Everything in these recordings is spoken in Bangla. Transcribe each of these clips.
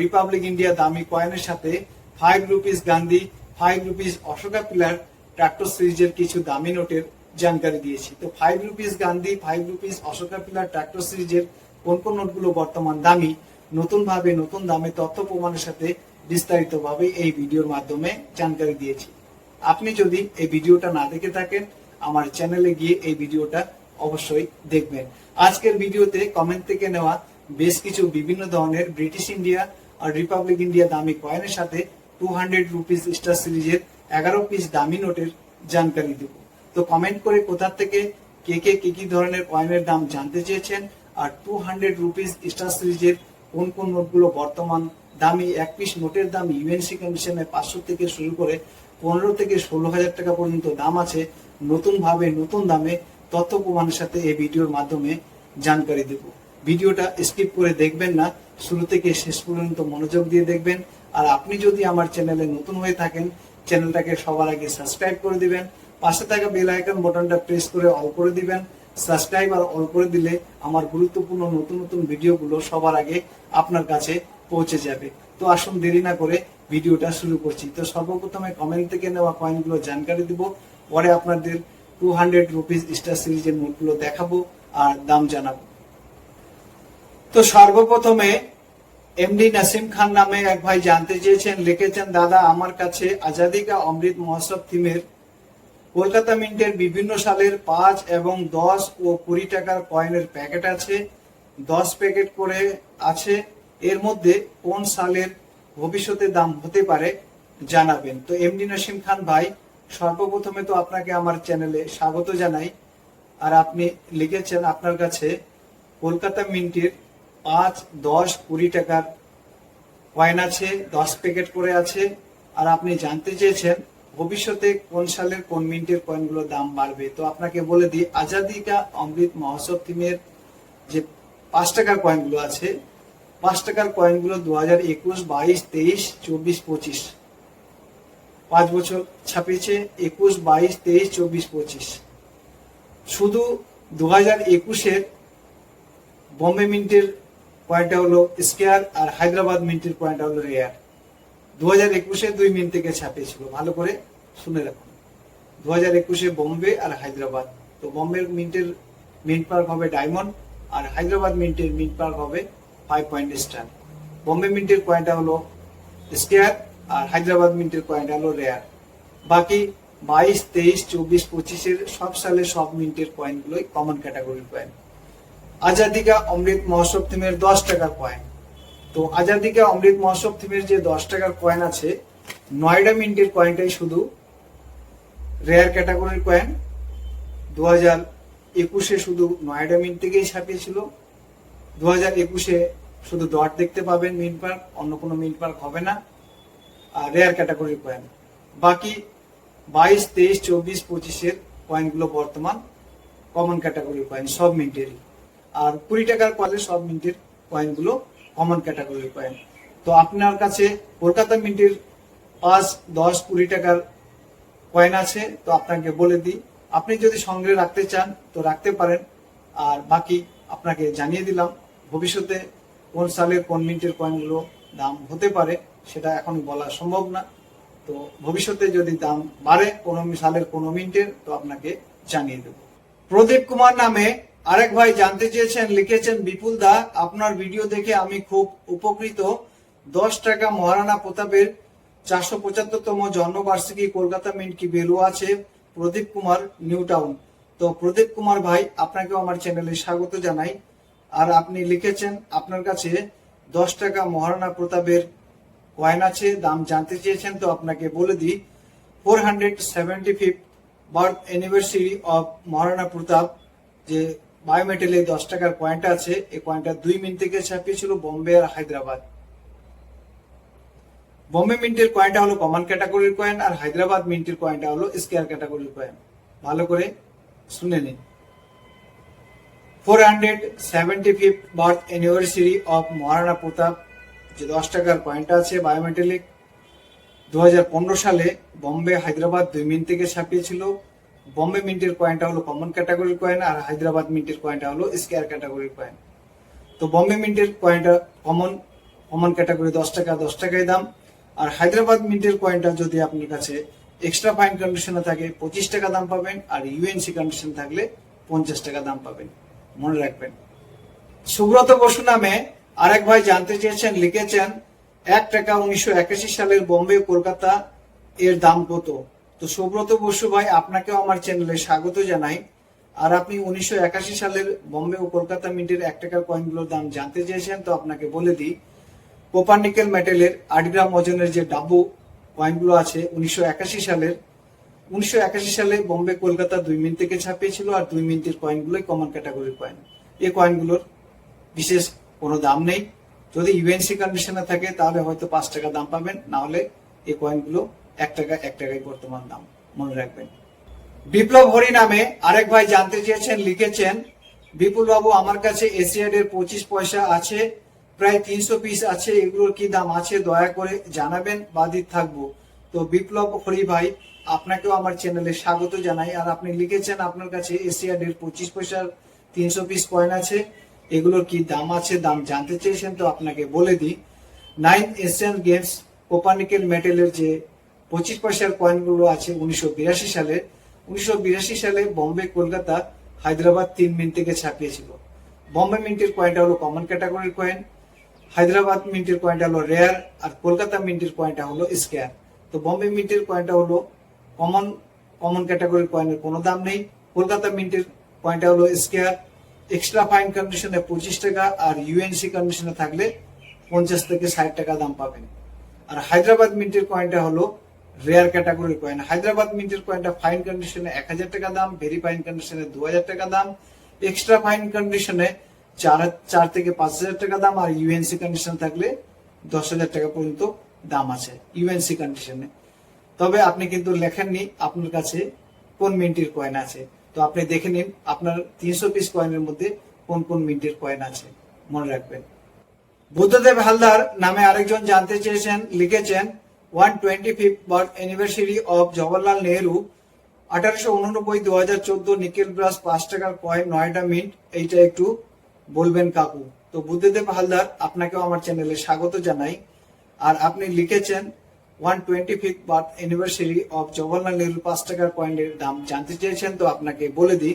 রিপাবলিক ইন্ডিয়া দামি কয়েনের সাথে five rupees Gandhi five rupees Ashoka pillar tractor সিরিজের কিছু দামি নোটের জানকারি দিয়েছি। তো five rupees Gandhi five rupees Ashoka pillar tractor সিরিজের কোন কোন নোটগুলো বর্তমান দামি নতুন ভাবে নতুন দামে তথ্য প্রমাণের সাথে বিস্তারিত ভাবে এই ভিডিওর মাধ্যমে জানকারি দিয়েছি। আপনি যদি এই ভিডিওটা না দেখে থাকেন, আমার চ্যানেলে গিয়ে এই ভিডিওটা অবশ্যই দেখবেন। আজকের ভিডিওতে কমেন্ট থেকে নেওয়া বেশ কিছু বিভিন্ন ধরনের ব্রিটিশ ইন্ডিয়া আর রিপাবলিক ইন্ডিয়া দামি কয়েনের সাথে টু হান্ড্রেড রুপিস স্টার সিরিজের এগারো পিস দামি নোটের জানকারি দেব। তো কমেন্ট করে কোথা থেকে কে কে কি কি ধরনের কয়েনের দাম জানতে চেয়েছেন আর টু হান্ড্রেড রুপিস স্টার সিরিজের কোন কোন নোটগুলো বর্তমান দামি এক পিস নোটের দাম ইউএনসি কমিশনে পাঁচশো থেকে শুরু করে পনেরো থেকে ষোলো হাজার টাকা পর্যন্ত দাম আছে নতুন ভাবে নতুন দামে তথ্য প্রমাণের সাথে এই ভিডিওর মাধ্যমে জানকারি দেব। ভিডিওটা স্কিপ করে দেখবেন না। শুরু থেকে শেষ পর্যন্ত মনোযোগ দিয়ে দেখবেন। আর আপনি যদি আমার চ্যানেলে নতুন হয়ে থাকেন চ্যানেলটাকে সবার আগে সাবস্ক্রাইব করে দিবেন। পাশে থাকা বেল আইকন বাটনটা প্রেস করে অল করে দিবেন। সাবস্ক্রাইব আর অল করে দিলে আমার গুরুত্বপূর্ণ নতুন নতুন ভিডিওগুলো সবার আগে আপনার কাছে পৌঁছে যাবে। তো আসুন দেরি না করে ভিডিওটা শুরু করছি। তো সর্বপ্রথমে কমেন্ট থেকে নেওয়া কয়েনগুলো জানকারি দিব। পরে আপনাদের টু হান্ড্রেড রুপিস স্টার সিরিজের নোটগুলো দেখাবো আর দাম জানাব। তো সর্বপ্রথমে এমডি নাসিম খান নামে এক ভাই জানতে চেয়েছেন, লিখেছেন, দাদা, আমার কাছে আজাদি কা অমৃত মহোৎসব থিমের কলকাতা মিন্টের বিভিন্ন সালের পাঁচ এবং দশ ও কুড়ি টাকার কয়েনের প্যাকেট আছে। দশ প্যাকেট করে আছে। এর মধ্যে কোন সালের ভবিষ্যতে দাম হতে পারে জানাবেন। তো এমডি নাসিম খান ভাই, সর্বপ্রথমে তো আপনাকে আমার চ্যানেলে স্বাগত জানাই। আর আপনি লিখেছেন আপনার কাছে কলকাতা মিন্টের পাঁচ, দশ, কুড়ি টাকার কয়েন আছে, দশ প্যাকেট করে আছে। আর আপনি জানতে চেয়েছেন ভবিষ্যতে কোন সালের কোন মিন্টের কয়েনগুলো দাম বাড়বে, তো আপনাকে বলে দিই আজাদি কা অমৃত মহোৎসব থিমের যে পাঁচ টাকার কয়েনগুলো আছে, পাঁচ টাকার কয়েনগুলো দু হাজার একুশ, বাইশ, তেইশ, চব্বিশ, পঁচিশ। পাঁচ বছর ছাপিয়েছে, একুশ, বাইশ, তেইশ, চব্বিশ, পঁচিশ। শুধু দু হাজার একুশের বম্বে মিন্টের পয়েন্টটা হলো স্কেয়ার আর হায়দ্রাবাদ মিন্টের পয়েন্টটা হলো রেয়ার দু হাজার একুশে দুই মিনিট থেকে ছাপিয়েছিল। ভালো করে শুনে রাখুন দু হাজার একুশে বোম্বে আর হায়দ্রাবাদ। তো বোম্বে মিন্টের মিন্ট পার্ক হবে ডায়মন্ড আর হায়দ্রাবাদ মিন্টের মিন্ট পার্ক হবে ফাইভ পয়েন্ট স্টার বোম্বে মিন্টের কয়েনটা হলো স্কেয়ার আর হায়দ্রাবাদ মিন্টের কয়েনটা হলো রেয়ার বাকি বাইশ, তেইশ, চব্বিশ, পঁচিশের সব সালে সব মিন্টের কয়েনগুলোই কমন ক্যাটাগরির কয়েন আজাদিকা অমৃত মহোৎসব থিমের দশ টাকার কয়েন তো আজাদিকা অমৃত মহোৎসব থিমের যে দশ টাকার কয়েন আছে, নয়ডা মিন্টের কয়েনটাই শুধু রেয়ার ক্যাটাগরির কয়েন দু হাজার একুশে শুধু নয়ডা মিন্ট থেকেই ছাপিয়েছিল। দু হাজার একুশে শুধু ডট দেখতে পাবেন মিন্ট পার্ক, অন্য কোনো মিন্ট পার্ক হবে না। আর রেয়ার ক্যাটাগরির কয়েন বাকি বাইশ, তেইশ, চব্বিশ, পঁচিশের কয়েনগুলো বর্তমান কমন ক্যাটাগরির কয়েন সব মিন্টেরই। আর কুড়ি টাকার কয়েন সব মিন্টের কয়েনগুলো কমন ক্যাটাগরির কয়েন তো আপনার কাছে কলকাতা মিন্টের পাঁচ, দশ, কুড়ি টাকার কয়েন আছে, তো আপনাকে বলে দিই। আপনি যদি সংগ্রহে রাখতে চান, তো রাখতে পারেন। আর বাকি আপনাকে জানিয়ে দিলাম, ভবিষ্যতে কোন সালের কোন মিন্টের কয়েনগুলো দাম হতে পারে, সেটা এখন বলা সম্ভব না। তো ভবিষ্যতে যদি দাম বাড়ে, কোনো সালের কোনো মিনিটের তো আপনাকে জানিয়ে দেব। প্রদীপ কুমার নামে আরেক ভাই জানতে চেয়েছেন, লিখেছেন, বিপুল দা, আপনার ভিডিও দেখে আমি খুব উপকৃত। দশ টাকা মহারানা প্রতাপের চারশো পঁচাত্তরতম জন্মবার্ষিকী কলকাতা মিন্ট কি ভ্যালু আছে? প্রদীপ কুমার নিউ টাউন তো প্রদীপ কুমার ভাই, আপনাকেও আমার চ্যানেলে স্বাগত জানাই। আর আপনি লিখেছেন, আপনার কাছে দশ টাকা মহারানা প্রতাপের কয়েন আছে, দাম জানতে চেয়েছেন, তো আপনাকে বলে দিই four hundred seventy fifth birth anniversary of Maharana Pratap, যে বায়োমেটালে দশ টাকার কয়েনটা আছে। এই কয়েনটা দুই মিনিট থেকে ছাপিয়েছিল বোম্বে আর হায়দ্রাবাদ। বোম্বে মিন্টের কয়েনটা হলো কমন ক্যাটাগরির কয়েন আর হায়দ্রাবাদ মিন্টের কয়েনটা হলো স্কোয়ার ক্যাটাগরির কয়েন ভালো করে শুনে নিন। Four hundred seventy fifth birth anniversary of Maharana Pratap. যে দশ টাকার কয়েনটা আছে বায়োমেটালিক পনেরো সালে বম্বে হায়দ্রাবাদ দুই মিনিট থেকে ছাপিয়েছিল। বম্বে মিন্টের কয়েনটা হলো কমন ক্যাটাগরির কয়েন আর হায়দ্রাবাদ মিন্টের কয়েনটা হলো স্কোয়ার ক্যাটাগরির কয়েন তো বম্বে মিন্টের কয়েনটা কমন কমন ক্যাটাগরি দশ টাকা, দশ টাকায় দাম। আর হায়দ্রাবাদ মিন্টের কয়েনটা যদি আপনার কাছে এক্সট্রা ফাইন কন্ডিশনে থাকে, পঁচিশ টাকা দাম পাবেন। আর ইউএনসি কন্ডিশন থাকলে পঞ্চাশ টাকা দাম পাবেন। মনে রাখবেন। সুব্রত বসু নামে আরেক ভাই জানতে চেয়েছেন, লিখেছেন, এক টাকা উনিশশো একাশি সালের বোম্বে কলকাতা এর দাম কত? তো সুব্রত বসু ভাই, আপনাকেও আমার চ্যানেলে স্বাগত জানাই। আর আপনি উনিশশো একাশি সালের বম্বে ও কলকাতা মিন্টের এক টাকার কয়েনগুলোর দাম জানতে চেয়েছেন, তো আপনাকে বলে দিই কোপার নিকেল মেটেলের আট গ্রাম ওজনের যে ডাব্বু কয়েনগুলো আছে, উনিশশো একাশি সালের, উনিশশো একাশি সালে বম্বে, কলকাতা দুই মিনিট থেকে ছাপিয়েছিল আর দুই মিনিটের কয়েনগুলোই কমন ক্যাটাগরির কয়েন এই কয়েনগুলোর বিশেষ কোনো দাম নেই। যদি ইউএনসি কন্ডিশনে থাকে, তাহলে হয়তো পাঁচ টাকা দাম পাবেন, না হলে এই কয়েনগুলো এক টাকা এক টাকায় বর্তমান দাম। মনে রাখবেন। বিপ্লব হরি নামে আরেক ভাই জানতে চেয়েছেন, লিখেছেন বিপুল বাবু আমার কাছে এশিয়াড এর পঁচিশ পয়সা আছে, প্রায় তিনশো পিস আছে, এগুলোর কি দাম আছে? দয়া করে জানাবেন বাদিত থাকব। তো বিপ্লব হরি ভাই, আপনাকেও আমার চ্যানেলে স্বাগত জানাই। আর আপনি লিখেছেন, আপনার কাছে এশিয়াড এর পঁচিশ পয়সার তিনশো পিস কয়েন আছে, এগুলোর কি দাম আছে? দাম জানতে চেয়েছেন, তো আপনাকে বলে দিই। নাইন এশিয়ান গেমস কোপানিকেল মেটেলের যে পঁচিশ পয়সার কয়েনগুলো আছে উনিশশো বিরাশি সালে। উনিশশো বিরাশি সালে বম্বে কলকাতা হায়দ্রাবাদ তিন মিনিট থেকে ছাপিয়েছিল। বম্বে মিন্টের কয়েনটা হলো কমন ক্যাটাগরির কয়েন হায়দ্রাবাদ মিন্টের কয়েনটা হলো রেয়ার আর কলকাতা মিন্টের কয়েনটা হলো স্কোয়ার তো বম্বে মিন্টের কয়েনটা হলো কমন কমন ক্যাটাগরির কয়েনের কোনো দাম নেই। কলকাতা মিন্টের কয়েনটা হলো স্কোয়ার এক্সট্রা ফাইন কন্ডিশনে পঁচিশ টাকা, আর ইউএনসি কন্ডিশনে থাকলে পঞ্চাশ থেকে ষাট টাকা দাম পাবেন। আর হায়দ্রাবাদ মিন্টের কয়েনটা হলো রেয়ার ক্যাটাগরির কয়েন হায়দ্রাবাদ মিন্টের কয়েনটা ফাইন কন্ডিশনে এক হাজার টাকা দাম ভেরি ফাইন কন্ডিশনে দু হাজার টাকা দাম এক্সট্রা ফাইন কন্ডিশনে চার চার থেকে পাঁচ হাজার টাকা দাম, আর ইউএনসি কন্ডিশন থাকলে দশ হাজার টাকা পর্যন্ত দাম আছে ইউএনসি কন্ডিশনে তবে আপনি কিন্তু লেখেননি, আপনার কাছে কোন মিন্টের কয়েন আছে। তো আপনি দেখে নিন, আপনার তিনশো পিস কয়েনের মধ্যে কোন কোন মিন্টের কয়েন আছে, মনে রাখবেন। বুদ্ধদেব হালদার নামে আরেকজন জানতে চেয়েছেন, লিখেছেন one twenty fifth birth anniversary of Jawaharlal Nehru আঠারোশো উননব্বই দু হাজার চোদ্দ নিকেল ব্রাস পাঁচ টাকার কয়েন নয়টা মিন্ট, এইটা একটু বলবেন কাকু। তো বুদ্ধদেব হালদার, আপনাকেও আমার চ্যানেলে স্বাগত জানাই। আর আপনি লিখেছেন one twenty fifth birth anniversary of Jawaharlal Nehru পাঁচ টাকার কয়েনের দাম জানতে চেয়েছেন, তো আপনাকে বলে দিই।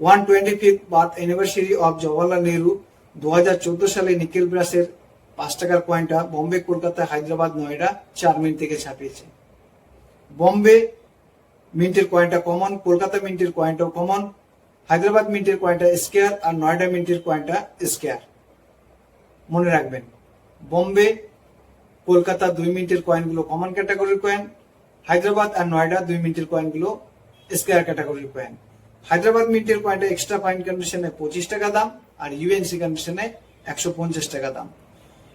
One twenty fifth birth anniversary of Jawaharlal Nehru দু হাজার চোদ্দ সালে নিকেল ব্রাসের পাঁচ টাকার কয়েনটা বোম্বে কলকাতা হায়দ্রাবাদ নয়ডা চার মিনিট থেকে ছাপিয়েছে। বম্বে মিন্টের কয়েনটা কমন কলকাতা মিন্টের কয়েনটাও কমন হায়দ্রাবাদ মিন্টের কয়েনটা স্কেয়ার আর নয়ডা মিন্টের কয়েনটা স্কেয়ার মনে রাখবেন বম্বে কলকাতা দুই মিনিটের কয়েনগুলো কমন ক্যাটাগরির কয়েন হায়দ্রাবাদ আর নয়ডা দুই মিনিটের কয়েনগুলো স্কোয়ার ক্যাটাগরির কয়েন হায়দ্রাবাদ মিন্টের কয়েনটা এক্সট্রা ফাইন কন্ডিশনে পঁচিশ টাকা দাম আর ইউএনসি কন্ডিশনে একশো পঞ্চাশ টাকা দাম।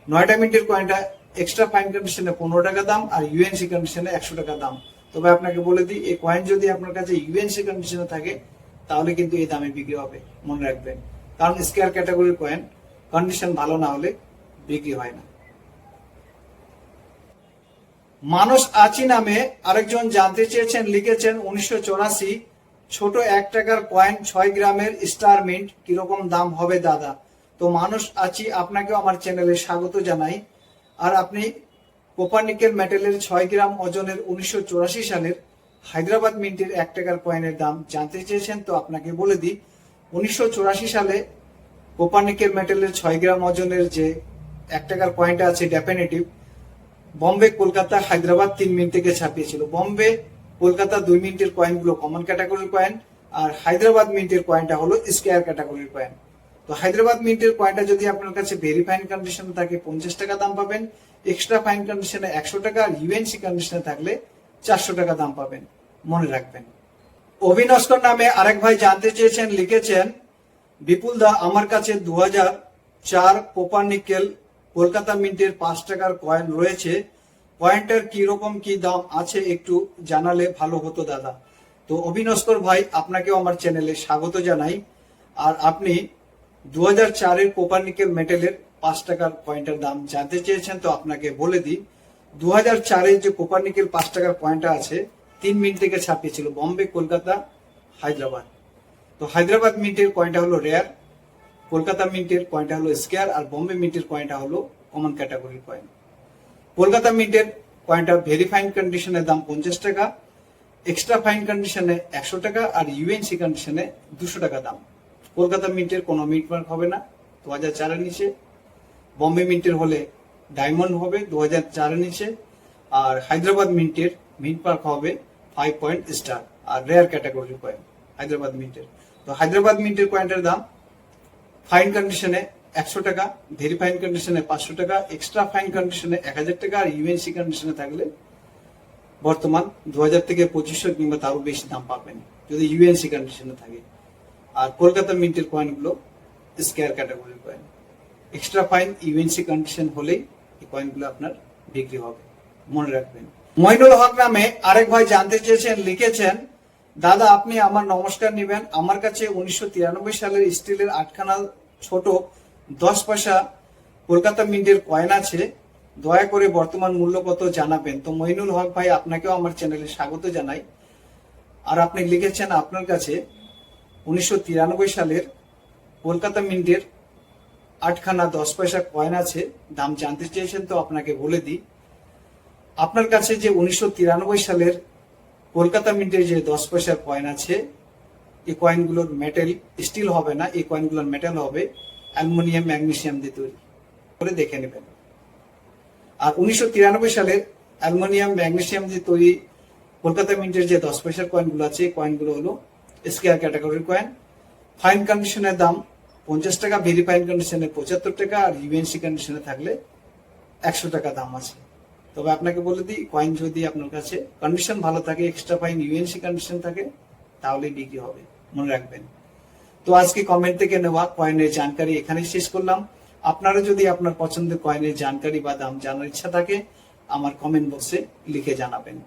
নয়টা মিনিটের কয়েনটা এক্সট্রা ফাইন কন্ডিশনে পনেরো টাকা দাম আর ইউএনসি কন্ডিশনে একশো টাকা দাম। তবে আপনাকে বলে দিই, এই কয়েন যদি আপনার কাছে ইউএনসি কন্ডিশনে থাকে, তাহলে কিন্তু এই দামে বিক্রি হবে, মনে রাখবেন। কারণ স্কোয়ার ক্যাটাগরির কয়েন কন্ডিশন ভালো না হলে বিক্রি হয় না। মানুষ আচি নামে আরেকজন জানতে চেয়েছেন, লিখেছেন, উনিশশো চৌরাশি, ছোট এক টাকার কয়েন ছয় গ্রামের স্টার মিন্ট কীরকম দাম হবে দাদা? তো মানুষ আছি, আপনাকেও আমার চ্যানেলে স্বাগত জানাই। আর আপনি কোপারনিকেল মেটেলের ছয় গ্রাম ওজনের উনিশশো সালের হায়দ্রাবাদ মিন্টের এক টাকার কয়েনের দাম জানতে চেয়েছেন, তো আপনাকে বলে দিই, উনিশশো সালে কোপারনিকেল মেটেলের ছয় গ্রাম ওজনের যে এক টাকার কয়েনটা আছে ডেফিনেটিভ বম্বে কলকাতা হায়দ্রাবাদ তিন মিনিট থেকে ছাপিয়েছিল। বম্বে কলকাতা দুই মিনিটের কয়েনগুলো কমন ক্যাটাগরির কয়েন আর হায়দ্রাবাদ মিনিটের কয়েনটা হলো স্কোয়ার ক্যাটাগরির কয়েন তো হায়দ্রাবাদ মিন্টের কয়েনটা যদি আপনার কাছে ভেরি ফাইন কন্ডিশনে থাকে, পঞ্চাশ টাকা দাম পাবেন। এক্সট্রা ফাইন কন্ডিশনে একশো টাকা আর ইউএনসি কন্ডিশনে থাকলে চারশো টাকা দাম পাবেন। মনে রাখবেন। অভিনস্কর নামে আরেক ভাই জানতে চেয়েছেন, লিখেছেন, বিপুল দা, আমার কাছে দু হাজার চার কোপার নিকেল কলকাতা মিন্টের পাঁচ টাকার কয়েন রয়েছে। পয়েন্টের কি রকম কি দাম আছে একটু জানালে ভালো হতো দাদা। তো অবিনস্কর ভাই, আপনাকেও আমার চ্যানেলে স্বাগত জানাই। আর আপনি দু হাজার চারের মেটেলের পাঁচ টাকার পয়েন্টের দাম জানতে চেয়েছেন, তো আপনাকে বলে দিই দু হাজার চারের যে কোপারনিকেল পাঁচ টাকার পয়েন্টটা আছে, তিন মিনিট থেকে ছাপিয়েছিল বম্বে, কলকাতা, হায়দ্রাবাদ। তো হায়দ্রাবাদ মিন্টের কয়েনটা হলো রেয়ার, কলকাতা মিন্টের কয়েনটা হলো স্কেয়ার, আর বম্বে মিন্টের কয়েনটা হলো কমন ক্যাটাগরির কয়েন কলকাতা মিন্টের কয়েনটা ভেরি ফাইন কন্ডিশনের দাম পঞ্চাশ টাকা, এক্সট্রা ফাইন কন্ডিশনে একশো টাকা, আর ইউএনসি কন্ডিশনে দুশো টাকা দাম। কলকাতা মিন্টের কোনো মিট মার্ক হবে না দু হাজার চারের নিচে। বম্বে মিন্টের হলে ডায়মন্ড হবে দু হাজার চারের নিচে। আর হায়দ্রাবাদ মিন্টের মিন্ট মার্ক হবে ফাইভ পয়েন্ট স্টার আর রেয়ার ক্যাটাগরির কয়েন হায়দ্রাবাদ মিন্টের। তো হায়দ্রাবাদ মিন্টের কয়েনটার দাম ফাইন কন্ডিশনে একশো টাকা ভেরি ফাইন কন্ডিশনে পাঁচশো টাকা এক্সট্রা ফাইন কন্ডিশনে এক হাজার টাকা, আর ইউএনসি কন্ডিশনে থাকলে বর্তমান দু হাজার থেকে পঁচিশশো কিংবা তারও বেশি দাম পাবেন, যদি ইউএনসি কন্ডিশনে থাকে। আর কলকাতা মিন্টের কয়েনগুলো স্কেয়ার ক্যাটাগরির coin extra fine U N C condition হলেই এই কয়েনগুলো আপনার বিক্রি হবে। মনে রাখবেন। মহিনুল হক নামে আরেক ভাই জানতে চেয়েছেন, লিখেছেন, দাদা, আপনি আমার নমস্কার নেবেন। আমার কাছে উনিশশো তিরানব্বই সালের স্টিলের আটখানা ছোট দশ পয়সা কলকাতা মিন্টের কয়েন আছে। দয়া করে বর্তমান মূল্য কত জানাবেন? তো মইনুল হক ভাই, আপনাকেও আমার চ্যানেলে স্বাগত জানাই। আর আপনি লিখেছেন আপনার কাছে উনিশশো তিরানব্বই সালের কলকাতা মিন্টের আটখানা দশ পয়সা কয়েন আছে, দাম জানতে চেয়েছেন তো আপনাকে বলে দিই। আপনার কাছে যে উনিশশো তিরানব্বই সালের কলকাতা মিন্টের যে দশ পয়সার কয়েন আছে, এই কয়েনগুলোর মেটেল স্টিল হবে না, এই কয়েনগুলোর মেটেল হবে, অ্যালুমিনিয়াম, ম্যাগনেসিয়াম দিয়ে তৈরি। করে দেখে নেবেন। আর উনিশশো তিরানব্বই সালের অ্যালুমিনিয়াম, ম্যাগনেসিয়াম দিয়ে তৈরি কলকাতা মিন্টের যে দশ পয়সার কয়েনগুলো আছে, এই কয়েনগুলো হলো স্কেয়ার ক্যাটাগরির কয়েন ফাইন কন্ডিশনের দাম পঞ্চাশ টাকা ভেরি ফাইন কন্ডিশনে পঁচাত্তর টাকা, আর ইউএনসি কন্ডিশনে থাকলে একশো টাকা দাম আছে। তবে আপনাকে বলে দিই কয়েন যদি আপনার কাছে কন্ডিশন ভালো থাকে এক্সট্রা ফাইন ইউএনসি কন্ডিশন থাকে তাহলেই বিক্রি হবে। মনে রাখবেন। তো আজকে কমেন্ট থেকে নেওয়া কয়েনের জানকারি এখানে শেষ করলাম। আপনারা যদি আপনার পছন্দের কয়েনের জানকারি বা দাম জানার ইচ্ছা থাকে, আমার কমেন্ট বক্সে লিখে জানাবেন।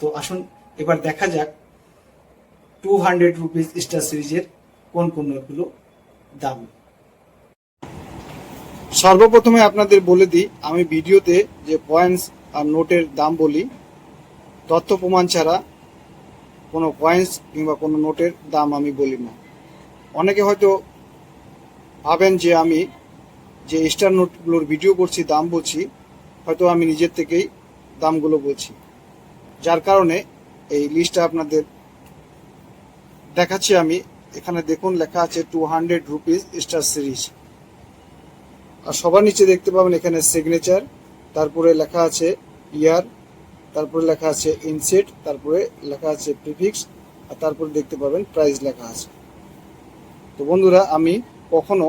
তো আসুন, এবার দেখা যাক টু হান্ড্রেড রুপিস স্টার সিরিজের কোন নোটগুলো দাম? সর্বপ্রথমে আপনাদের বলে দিই, আমি ভিডিওতে যে পয়েন্টস আর নোটের দাম বলি, তথ্য প্রমাণ ছাড়া কোনো পয়েন্টস কিংবা কোনো নোটের দাম আমি বলি না। অনেকে হয়তো ভাবেন যে আমি যে স্টার নোটগুলোর ভিডিও করছি, দাম বলছি, হয়তো আমি নিজের থেকেই দামগুলো বলছি। যার কারণে এই লিস্টটা আপনাদের দেখাচ্ছি আমি। এখানে দেখুন লেখা আছে two hundred rupees star series আর সবার নিচে দেখতে পাবেন এখানে সিগনেচার তারপরে লেখা আছে ইয়ার তারপরে লেখা আছে ইনসেট তারপরে লেখা আছে প্রিফিক্স আর তারপরে দেখতে পাবেন প্রাইস লেখা আছে। তো বন্ধুরা, আমি কখনো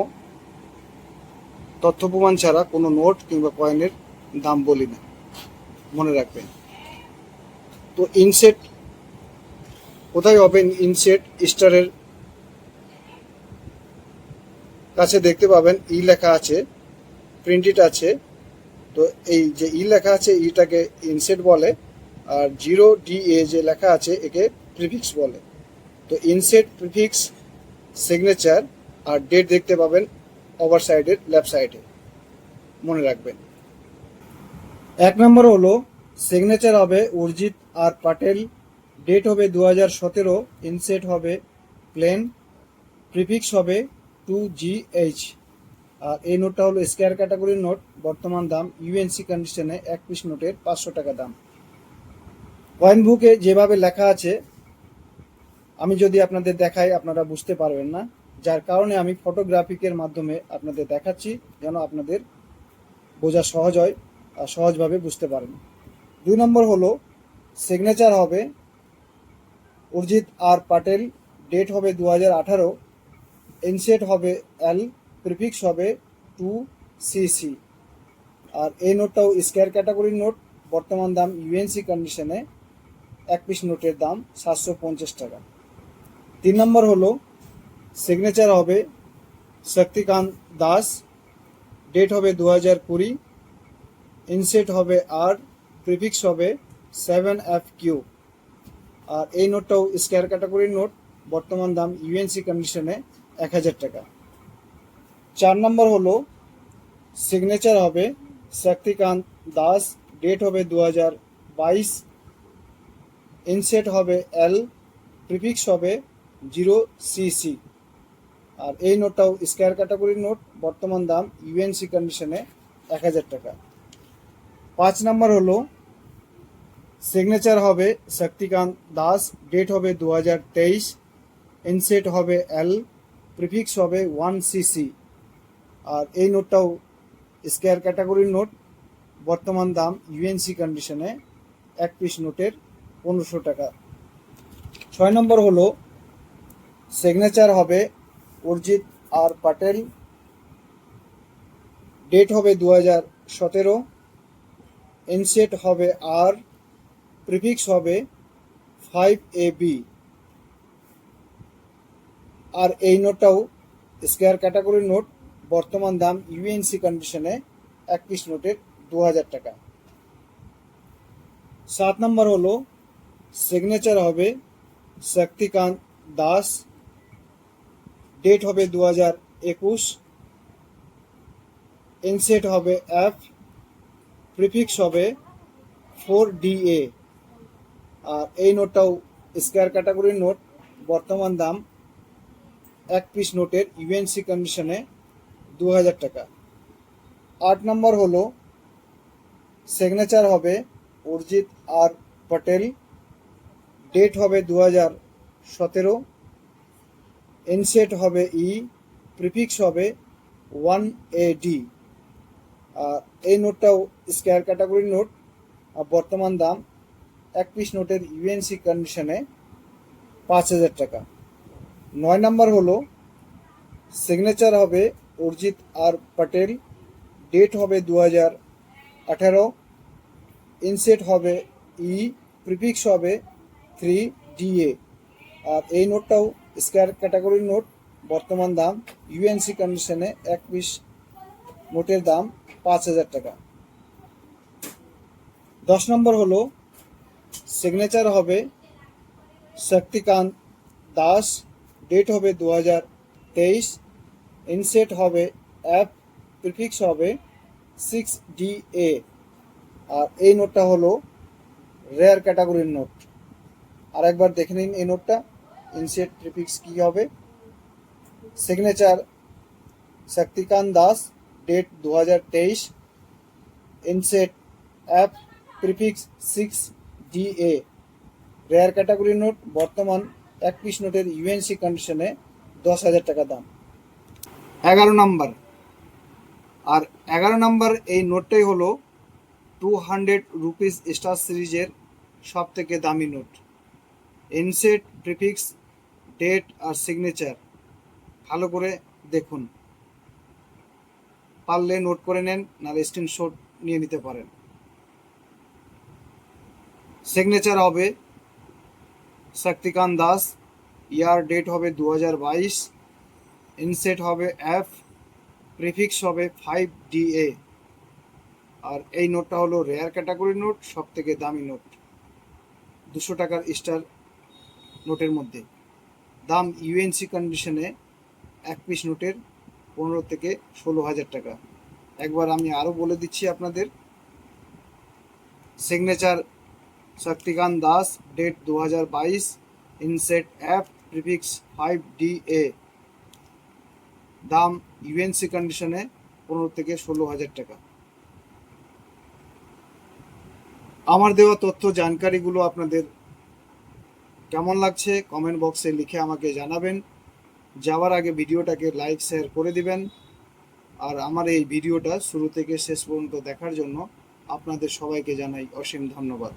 তথ্য প্রমাণ ছাড়া কোনো নোট কিংবা কয়েনের দাম বলি না। মনে রাখবেন। তো ইনসেট কোথায় হবে ইনসেট স্টারের? কাছে দেখতে পাবেন ই লেখা আছে প্রিন্টেড আছে। তো এই যে ই লেখা আছে, ইটাকে ইনসেট বলে, আর জিরো ডি এ যে লেখা আছে, একে প্রিফিক্স বলে। তো ইনসেট, প্রিফিক্স, সিগনেচার, আর ডেট দেখতে পাবেন ওভার সাইডের লেফট সাইডে। মনে রাখবেন। এক নম্বর হলো, সিগনেচার হবে অরিজিৎ আর পাটেল ডেট হবে দু হাজার সতেরো ইনসেট হবে প্লেন প্রিফিক্স হবে টু জি এইচ আর এই নোটটা হলো স্কোয়ার ক্যাটাগরির নোট বর্তমান দাম ইউএনসি কন্ডিশনে এক পিস নোটের পাঁচশো টাকা দাম। কয়েন বুকে যেভাবে লেখা আছে, আমি যদি আপনাদের দেখাই, আপনারা বুঝতে পারবেন না। যার কারণে আমি ফটোগ্রাফিকের মাধ্যমে আপনাদের দেখাচ্ছি, যেন আপনাদের বোঝা সহজ হয় আর সহজভাবে বুঝতে পারেন। দুই নম্বর হলো সিগনেচার হবে অরিজিৎ আর পাটেল ডেট হবে দু হাজার আঠারো ইনসেট হবে এল, প্রিফিক্স হবে টু সি সি। আর এই নোটটাও স্কোয়ার ক্যাটাগরির নোট, বর্তমান দাম ইউএনসি কন্ডিশনে এক পিস নোটের দাম সাতশো পঞ্চাশ টাকা। তিন নম্বর হলো সিগনেচার হবে শক্তিকান্ত দাস ডেট হবে দু হাজার কুড়ি ইনসেট হবে আর প্রিফিক্স হবে সেভেন এফ কিউ আর এই নোটটাও স্কোয়ার ক্যাটাগরির নোট, বর্তমান দাম ইউএনসি কন্ডিশনে এক হাজার টাকা। চার নম্বর হলো সিগনেচার হবে শক্তিকান্ত দাস ডেট হবে দু হাজার বাইশ ইনসেট হবে এল প্রিফিক্স হবে জিরো সিসি আর এই নোটটাও স্কোয়ার ক্যাটাগরির নোট, বর্তমান দাম ইউএনসি কন্ডিশনে এক হাজার টাকা। পাঁচ নম্বর হলো সিগনেচার হবে শক্তিকান্ত দাস ডেট হবে দু হাজার তেইশ ইনসেট হবে এল প্রিফিক্স হবে ওয়ান সিসি আর এই নোটটাও স্কোয়ার ক্যাটাগরির নোট, বর্তমান দাম ইউএনসি কন্ডিশনে এক পিস নোটের পনেরোশো টাকা। ছয় নম্বর হলো সিগনেচার হবে অরিজিৎ আর পাটেল ডেট হবে দু হাজার সতেরো ইনসেট হবে আর প্রিফিক্স হবে ফাইভ এ বি আর এই নোটটাও স্কোয়ার ক্যাটাগরির নোট, বর্তমান দাম ইউএনসি কন্ডিশনে এক পিস নোটের দু হাজার টাকা। সাত নম্বর হলো সিগনেচার হবে শক্তিকান্ত দাস। ডেট হবে দু হাজার একুশ। ইনসেট হবে এফ প্রিফিক্স হবে ফোর ডি এ আর এই নোটটাও স্কোয়ার ক্যাটাগরির নোট, বর্তমান দাম এক পিস নোটের ইউএনসি কন্ডিশনে দু হাজার টাকা। আট নম্বর হলো সিগনেচার হবে অরিজিৎ আর পটেল ডেট হবে দু হাজার সতেরো এনসেট হবে ই প্রিফিক্স হবে ওয়ান এ ডি আর এই নোটটাও স্কোয়ার ক্যাটাগরির নোট, আর বর্তমান দাম এক পিস নোটের ইউএনসি কন্ডিশনে পাঁচ হাজার টাকা। নয় নম্বর হলো সিগনেচার হবে অরিজিৎ আর পটেল ডেট হবে দু হাজার আঠারো ইনসেট হবে ই প্রিফিক্স হবে থ্রি ডিএ আর এই নোটটাও স্কোয়ার ক্যাটাগরির নোট বর্তমান দাম ইউএনসি কন্ডিশনে এক পিস নোটের দাম পাঁচ হাজার টাকা। দশ নম্বর হলো সিগনেচার হবে শক্তিকান্ত দাস ডেট হবে দু হাজার তেইশ ইনসেট হবে অ্যাপ প্রিফিক্স হবে সিক্স ডি এ আর এই নোটটা হলো রেয়ার ক্যাটাগরির নোট আর একবার দেখে নিন এই নোটটা ইনসেট প্রিফিক্স কী হবে? সিগনেচার শক্তিকান্ত দাস ডেট দু হাজার তেইশ inset app prefix six D A rare category note বর্তমান এক পিস নোটের ইউএনসি কন্ডিশনে দশ হাজার টাকা দাম। এগারো নাম্বার আর এগারো নাম্বার এই নোটটাই হলো টু হান্ড্রেড রুপিস স্টার সিরিজের সব থেকে দামি নোট ইনসেট প্রিফিক্স ডেট আর সিগনেচার ভালো করে দেখুন। পারলে নোট করে নেন, নাহলে স্ক্রিনশট নিয়ে নিতে পারেন। সিগনেচার হবে শক্তিকান্ত দাস ইয়ার ডেট হবে দু হাজার বাইশ ইনসেট হবে এফ প্রিফিক্স হবে ফাইভ ডিএ আর এই নোটটা হলো রেয়ার ক্যাটাগরি নোট সব থেকে দামি নোট। দুশো টাকার স্টার নোটের মধ্যে। দাম ইউএনসি কন্ডিশনে এক পিস নোটের পনেরো থেকে ষোলো হাজার টাকা। একবার আমি আরও বলে দিচ্ছি আপনাদের। সিগনেচার শক্তিকান্ত দাস ডেট দু হাজার বাইশ ইনসেট অ্যাপ প্রিফিক্স ফাইভ ডি এ দাম ইউএনসি কন্ডিশনে পনেরো থেকে ষোলো হাজার টাকা। আমার দেওয়া তথ্য জানকারিগুলো আপনাদের কেমন লাগছে কমেন্ট বক্সে লিখে আমাকে জানাবেন। যাওয়ার আগে ভিডিওটাকে লাইক শেয়ার করে দিবেন। আর আমার এই ভিডিওটা শুরু থেকে শেষ পর্যন্ত দেখার জন্য আপনাদের সবাইকে জানাই অসীম ধন্যবাদ।